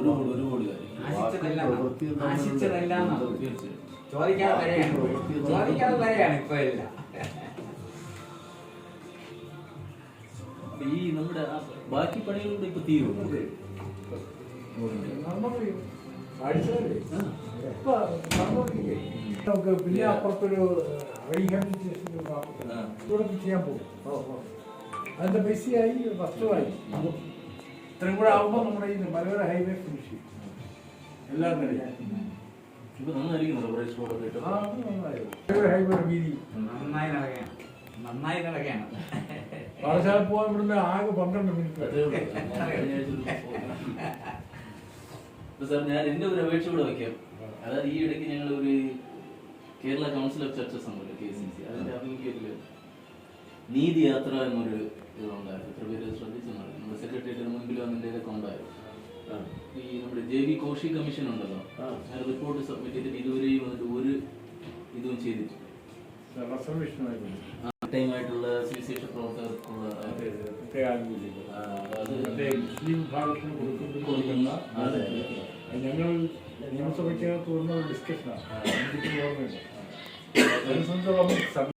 ഒരു കോടി ഒരു കോടി ആശിച്ചതെല്ലാം ചോദിക്കാതെ വരെയാണ്. ചോദിക്കാതെ വരെയാണ് ഇപ്പൊ എല്ലാം. ഈ നമ്മുടെ ബാക്കി പണികളുടെ ഇപ്പൊ തീരും നമുക്ക് പിന്നെ അപ്പുറത്തൊരു. ചെയ്യാൻ പോകും. അതിന്റെ ബിസിയായി വസ്തുവായി ഇത്രയും കൂടെ ആവുമ്പോൾ നമ്മുടെ ഈ മലയോര ഹൈവേ ഫിനിഷ് ചെയ്യും. എല്ലാം പാഠശാല പോകാൻ ഇവിടുന്ന് ആകെ പന്ത്രണ്ട് മിനിറ്റ് സാർ ഞാൻ എന്റെ ഒരു അപേക്ഷ കൂടെ വെക്കാം അതായത് ഈ ഇടയ്ക്ക് ഞങ്ങൾ ഒരു കേരള കൗൺസിൽ ഓഫ് ചർച്ചസ് ഉണ്ടല്ലോ കെ സി സി അതിന്റെ ആഭിമുഖ്യത്തിൽ നീതി യാത്ര എന്നൊരു ഇതുണ്ടായിരുന്നു എത്ര പേര് ഇതൊക്കെ ഉണ്ടായിരുന്നു ഈ നമ്മുടെ ജെ വി കോഷി കമ്മീഷൻ ഉണ്ടല്ലോ റിപ്പോർട്ട് സബ്മിറ്റ് ചെയ്തിട്ട് ഇതുവരെയും വന്നിട്ട് ഒരു ഇതും റിസർവേഷനായി ടൈമായിട്ടുള്ള സുവിശേഷ പ്രവർത്തകർക്കുള്ള ഞങ്ങൾ നിയമസഭയ്ക്കകത്ത് ഡിസ്കഷനാണ് സംബന്ധിച്ചോളം